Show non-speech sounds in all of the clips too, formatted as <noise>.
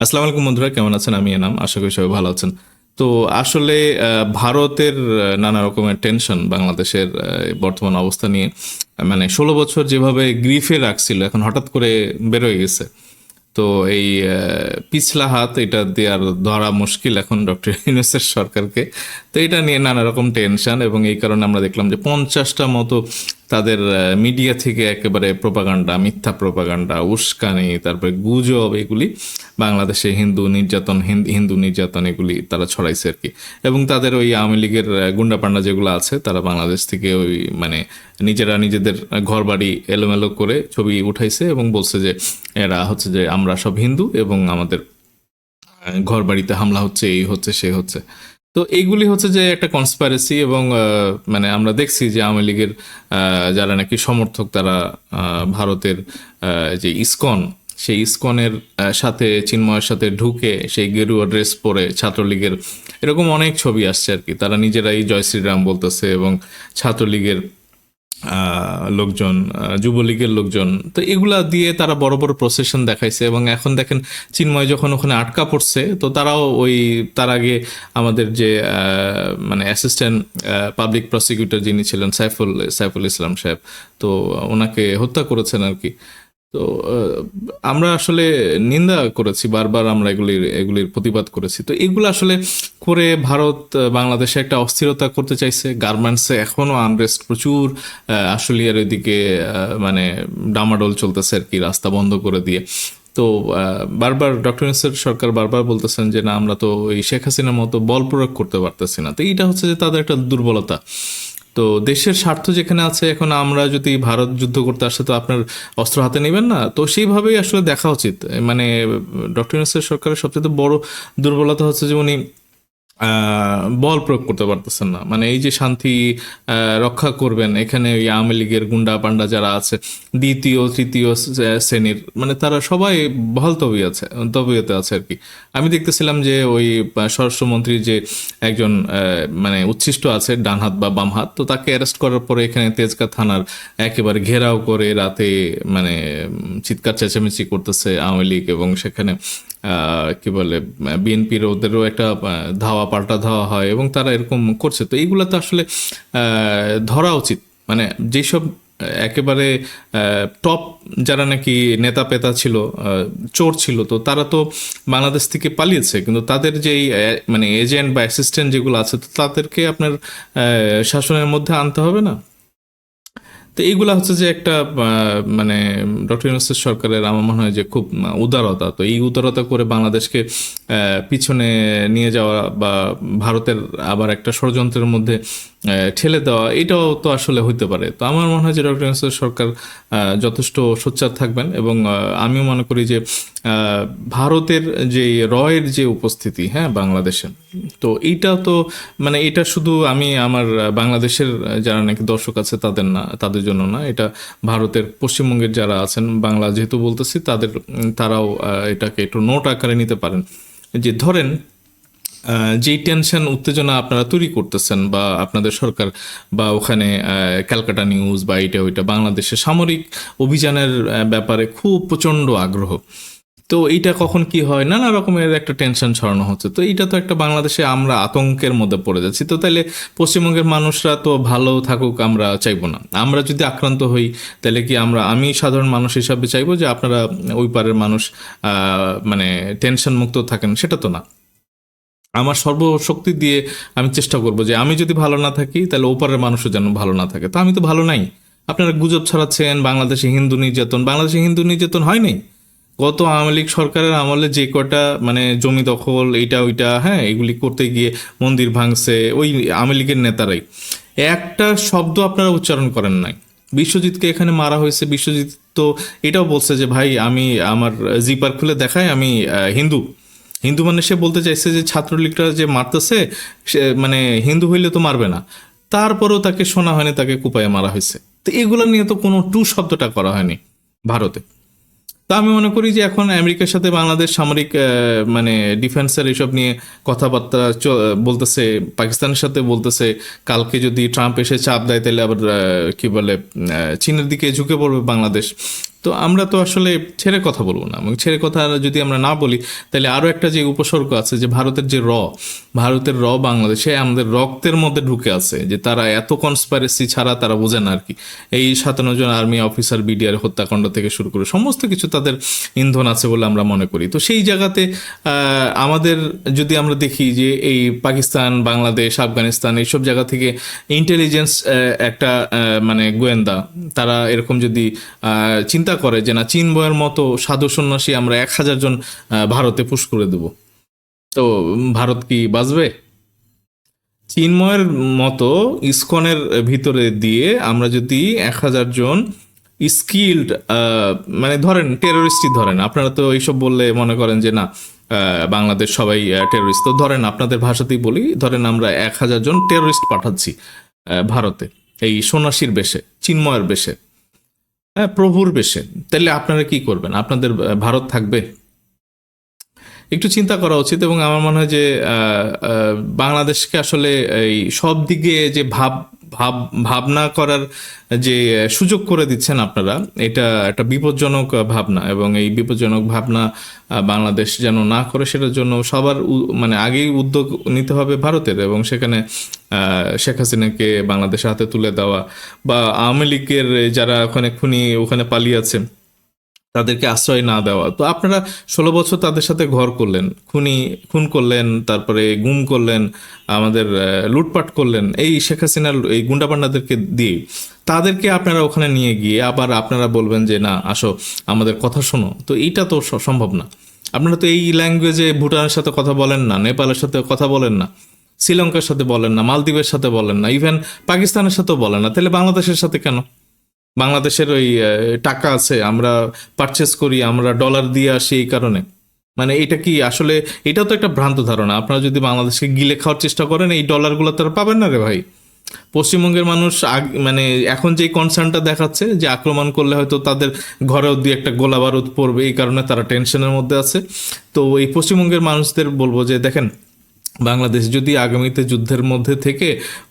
আসসালামু আলাইকুম বন্ধুরা, কেমন আছেন? আমি এনাম, আশা করি সবাই ভালো আছেন। তো আসলে ভারতের নানা রকমের টেনশন বাংলাদেশের বর্তমান অবস্থা নিয়ে মানে ষোলো বছর যেভাবে গ্রিফে রাখছিল, এখন হঠাৎ করে বেরোয় গেছে। তো এই পিছলা হাত এটা দেওয়ার ধরা মুশকিল এখন ডক্টর <laughs> ইউনুসের সরকারকে। তো এটা নিয়ে নানা রকম টেনশন এবং এই কারণে আমরা দেখলাম যে পঞ্চাশটা মতো তাদের মিডিয়া থেকে একেবারে প্রপাগান্ডা, মিথ্যা প্রপাগান্ডা, উস্কানি, তারপরে গুজব, এগুলি বাংলাদেশে হিন্দু নির্যাতন, হিন- হিন্দু নির্যাতন এগুলি তারা ছড়াইছে আর কি। এবং তাদের ওই আওয়ামী লীগের গুন্ডাপান্ডা যেগুলো আছে, তারা বাংলাদেশ থেকে ওই মানে নিজেরা নিজেদের ঘর বাড়ি এলোমেলো করে ছবি উঠাইছে এবং বলছে যে এরা হচ্ছে যে আমরা সব হিন্দু এবং আমাদের ঘর বাড়িতে হামলা হচ্ছে, এই হচ্ছে, সে হচ্ছে। তো এইগুলি হচ্ছে যে একটা কনসপারেসি এবং মানে আমরা দেখছি যে আওয়ামী লীগের যারা নাকি সমর্থক তারা ভারতের যে ইসকন, সেই ইসকনের সাথে, চিন্ময়ের সাথে ঢুকে সেই গেরুয়া ড্রেস পরে ছাত্রলীগের এরকম অনেক ছবি আসছে আর কি। তারা নিজেরাই জয় শ্রীরাম বলতেছে এবং ছাত্রলীগের লোকজন যুবলীগের লোকজন। তো এগুলা দিয়ে তারা বড় বড় প্রসেশন দেখাইছে এবং এখন দেখেন চিন্ময় যখন ওখানে আটকা পড়ছে, তো তারাও ওই, তার আগে আমাদের যে মানে অ্যাসিস্ট্যান্ট পাবলিক প্রসিকিউটর যিনি ছিলেন, সাইফুল সাইফুল ইসলাম সাহেব, তো ওনাকে হত্যা করেছেন আর কি। তো আমরা আসলে নিন্দা করেছি, বারবার আমরা এগুলির এগুলির প্রতিবাদ করেছি। তো এগুলো আসলে করে ভারত বাংলাদেশে একটা অস্থিরতা করতে চাইছে। গার্মেন্টসে এখনও আনরেস্ট প্রচুর আশুলিয়ার ওইদিকে মানে ডামাডোল চলতেছে আর কি, রাস্তা বন্ধ করে দিয়ে। তো বারবার ডক্টর ইউনূসের সরকার বারবার বলতেছেন যে, না, আমরা তো এই শেখ হাসিনার মতো বল প্রয়োগ করতে পারতেছি না। তো এইটা হচ্ছে যে তাদের একটা দুর্বলতা। তো দেশের স্বার্থ যেখানে আছে, এখন আমরা যদি ভারত যুদ্ধ করতে আসে, তো আপনার অস্ত্র হাতে নেবেন না? তো সেইভাবেই আসলে দেখা উচিত। মানে ডক্টর সরকারের সবচেয়ে বড় দুর্বলতা হচ্ছে যে উনি বল প্রয়োগ করতে পারতেছেন না। মানে এই যে শান্তি রক্ষা করবেন এখানে ওই আওয়ামী লীগের গুন্ডা পান্ডা যারা আছে দ্বিতীয় তৃতীয় শ্রেণির মানে তারা সবাই বহাল তবি আছে তবিয়তে আছে আর কি। আমি দেখতেছিলাম যে ওই আহ, স্বরাষ্ট্রমন্ত্রী যে একজন মানে উচ্ছিষ্ট আছে ডান হাত বা বাম হাত তো তাকে অ্যারেস্ট করার পরে এখানে তেজগাঁ থানার একেবারে ঘেরাও করে রাতে মানে চিৎকার চেঁচামেচি করতেছে আওয়ামী লীগ এবং সেখানে কি বলে বিএনপির ওদেরও একটা ধাওয়া পাল্টা ধাওয়া হয় এবং তারা এরকম করছে। তো এইগুলো তো আসলে ধরা উচিত। মানে যেসব একেবারে টপ যারা নাকি নেতা পেতা ছিল চোর ছিল, তো তারা তো বাংলাদেশ থেকে পালিয়েছে। কিন্তু তাদের যেই মানে এজেন্ট বা অ্যাসিস্ট্যান্ট যেগুলো আছে, তো তাদেরকে আপনার শাসনের মধ্যে আনতে হবে না? তো এইগুলা হচ্ছে যে একটা মানে ডক্টর ইউনুসের সরকারের আমার মনে হয় যে খুব উদারতা। তো এই উদারতা করে বাংলাদেশকে পিছনে নিয়ে যাওয়া বা ভারতের আবার একটা ষড়যন্ত্রের মধ্যে ঠেলে দেওয়া, এটাও তো আসলে হইতে পারে। তো আমার মনে হয় যে ডক্টর ইউনুসের সরকার যথেষ্ট সোচ্চার থাকবেন এবং আমিও মনে করি যে ভারতের যে রয়ের যে উপস্থিতি হ্যাঁ বাংলাদেশে তো এইটা তো মানে এটা শুধু আমি আমার বাংলাদেশের যারা নাকি দর্শক আছে তাদের না, তাদের জন্য না, এটা ভারতের পশ্চিমবঙ্গের যারা আছেন, বাংলা যেহেতু বলতেছি, তাদের তারাও এটাকে একটু নোট আকারে নিতে পারেন। যে ধরেন যেই টেনশন উত্তেজনা আপনারা তৈরি করতেছেন বা আপনাদের সরকার বা ওখানে ক্যালকাটা নিউজ বা এটা ওইটা, বাংলাদেশে সামরিক অভিযানের ব্যাপারে খুব প্রচণ্ড আগ্রহ। তো এইটা কখন কি হয়? নানা রকমের একটা টেনশন ছড়ানো হচ্ছে। তো এইটা তো একটা বাংলাদেশে আমরা আতঙ্কের মধ্যে পড়ে যাচ্ছি। তো তাহলে পশ্চিমবঙ্গের মানুষরা তো ভালো থাকুক আমরা চাইব না। আমরা যদি আক্রান্ত হই তাহলে কি আমরা, আমি সাধারণ মানুষ হিসাবে চাইব যে আপনারা ওই পারের মানুষ মানে টেনশন মুক্ত থাকেন? সেটা তো না। আমার সর্বশক্তি দিয়ে আমি চেষ্টা করব যে আমি যদি ভালো না থাকি তাহলে ওপারের মানুষও যেন ভালো না থাকে। তো আমি তো ভালো নাই। আপনারা গুজব ছড়াচ্ছেন, বাংলাদেশে হিন্দু নির্যাতন, বাংলাদেশে হিন্দু নির্যাতন হয় নাই? গত আওয়ামী লীগ সরকারের আমলে যে কটা মানে জমি দখল, এইটা, ওইটা হ্যাঁ এগুলি করতে গিয়ে মন্দির ভাঙছে, ওই আওয়ামী লীগের নেতারাই। একটা শব্দ আপনারা উচ্চারণ করেন নাই। বিশ্বজিৎকে এখানে মারা হয়েছে। বিশ্বজিৎ তো এটাও বলছে যে, ভাই, আমি আমার জিপার খুলে দেখাই, আমি হিন্দু। হিন্দু মানে সে বলতে চাইছে যে ছাত্রলীগরা যে মারতেছে, সে মানে হিন্দু হইলে তো মারবে না। তারপরেও তাকে শোনা হয়নি, তাকে কুপায়ে মারা হয়েছে। তো এগুলো নিয়ে তো কোনো টু শব্দটা করা হয়নি ভারতে। তো আমি মনে করি যে এখন আমেরিকার সাথে বাংলাদেশ সামরিক মানে ডিফেন্সের এইসব নিয়ে কথাবার্তা বলতেছে, পাকিস্তানের সাথে বলতেছে। কালকে যদি ট্রাম্প এসে চাপ দেয়, তাহলে আবার কি বলে চীনের দিকে ঝুঁকে পড়বে বাংলাদেশ। তো আমরা তো আসলে ছেড়ে কথা বলব না এবং ছেড়ে কথা যদি আমরা না বলি, তাহলে আরও একটা যে উপসর্গ আছে যে ভারতের যে র, ভারতের র বাংলাদেশে আমাদের রক্তের মধ্যে ঢুকে আছে যে তারা এত কনসপারেসি ছাড়া তারা বোঝে না আর কি। এই সাতান্ন জন আর্মি অফিসার বিডিআর হত্যাকাণ্ড থেকে শুরু করে সমস্ত কিছু তাদের ইন্ধন আছে বলে আমরা মনে করি। তো সেই জায়গাতে আমাদের যদি আমরা দেখি যে এই পাকিস্তান, বাংলাদেশ, আফগানিস্তান এইসব জায়গা থেকে ইন্টেলিজেন্স একটা মানে গোয়েন্দা, তারা এরকম যদি চিন্তা করে যে না, চীন বয়ের মতো সাধু সন্ন্যাসী আমরা এক হাজার জন ভারতে পুশ করে দেব। তো ভারত কি বাঁচবে? চিন্ময়ের মতো ইসকনের ভিতরে দিয়ে আমরা যদি এক হাজার জন স্কিল্ড মানে ধরেন টেরোরিস্টই ধরেন, আপনারা তো এইসব বললে মনে করেন যে না বাংলাদেশ সবাই টেরোরিস্ট। তো ধরেন আপনাদের ভাষাতেই বলি, ধরেন আমরা এক হাজার জন টেরোরিস্ট পাঠাচ্ছি ভারতে, এই সন্ন্যাসীর বেশে চিন্ময়ের বেশে। হ্যাঁ প্রভুর বেশে। তাহলে আপনারা কি করবেন? আপনাদের ভারত থাকবে? একটু চিন্তা করা উচিত এবং আমার মনে হয় যে বাংলাদেশকে আসলে এই সব দিকে যে ভাব ভাব, ভাবনা করার যে সুযোগ করে দিচ্ছেন আপনারা, এটা একটা বিপজ্জনক ভাবনা এবং এই বিপজ্জনক ভাবনা বাংলাদেশ যেন না করে সেটার জন্য সবার মানে আগেই উদ্যোগ নিতে হবে ভারতের এবং সেখানে শেখ হাসিনাকে বাংলাদেশের হাতে তুলে দেওয়া বা আওয়ামী লীগের যারা ওখানে খুনি, ওখানে পালিয়ে আছে তাদেরকে আশ্রয় না দেওয়া। তো আপনারা ষোলো বছর তাদের সাথে ঘর করলেন, খুনি, খুন করলেন, তারপরে গুম করলেন, আমাদের লুটপাট করলেন, এই শেখ হাসিনার এই গুন্ডাপান্ডাদেরকে দিয়ে তাদেরকে আপনারা ওখানে নিয়ে গিয়ে আবার আপনারা বলবেন যে, না, আসো, আমাদের কথা শোনো। তো এইটা তো সম্ভব না। আপনারা তো এই ল্যাঙ্গুয়েজে ভুটানের সাথে কথা বলেন না, নেপালের সাথে কথা বলেন না, শ্রীলঙ্কার সাথে বলেন না, মালদ্বীপের সাথে বলেন না ইভেন পাকিস্তানের সাথেও বলেন না। তাহলে বাংলাদেশের সাথে কেন? বাংলাদেশের ওই টাকা আছে, আমরা পারচেস করি, আমরা ডলার দিয়ে আসি এই কারণে। মানে এটা কি আসলে, এটা তো একটা ভ্রান্ত ধারণা। আপনারা যদি বাংলাদেশকে গিলে খাওয়ার চেষ্টা করেন, এই ডলারগুলো তারা পাবেন না রে ভাই। পশ্চিমবঙ্গের মানুষ মানে এখন যে কনসার্নটা দেখাচ্ছে, যে আক্রমণ করলে হয়তো তাদের ঘরেও দিয়ে একটা গোলা পড়বে, এই কারণে তারা টেনশনের মধ্যে আছে। তো এই পশ্চিমবঙ্গের মানুষদের বলব যে, দেখেন বাংলাদেশ যদি আগামীতে যুদ্ধের মধ্যে থেকে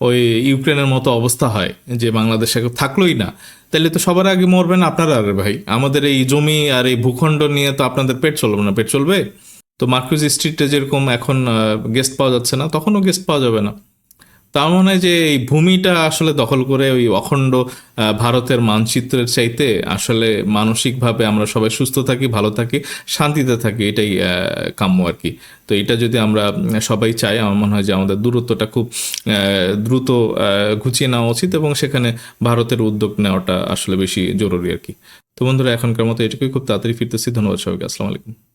ওই ইউক্রেনের মতো অবস্থা হয়, যে বাংলাদেশ থাকলোই না, তাহলে তো সবার আগে মরবেন আপনারা আর ভাই। আমাদের এই জমি আর এই ভূখণ্ড নিয়ে তো আপনাদের পেট চলবে না। পেট চলবে? তো মার্কুজ স্ট্রিটে যেরকম এখন গেস্ট পাওয়া যাচ্ছে না, তখনও গেস্ট পাওয়া যাবে না। তার মনে হয় যে এই ভূমিটা আসলে দখল করে ওই অখণ্ড ভারতের মানচিত্রের চাইতে আসলে মানসিকভাবে আমরা সবাই সুস্থ থাকি, ভালো থাকি, শান্তিতে থাকি, এটাই কাম্য আর কি। তো এটা যদি আমরা সবাই চাই, আমার মনে হয় যে আমাদের দূরত্বটা খুব দ্রুত ঘুচিয়ে নেওয়া উচিত এবং সেখানে ভারতের উদ্যোগ নেওয়াটা আসলে বেশি জরুরি আর কি। তো বন্ধুরা, এখনকার মতো এটুকুই। খুব তাড়াতাড়ি ফিরতেছি। ধন্যবাদ সবাইকে। আসসালামু আলাইকুম।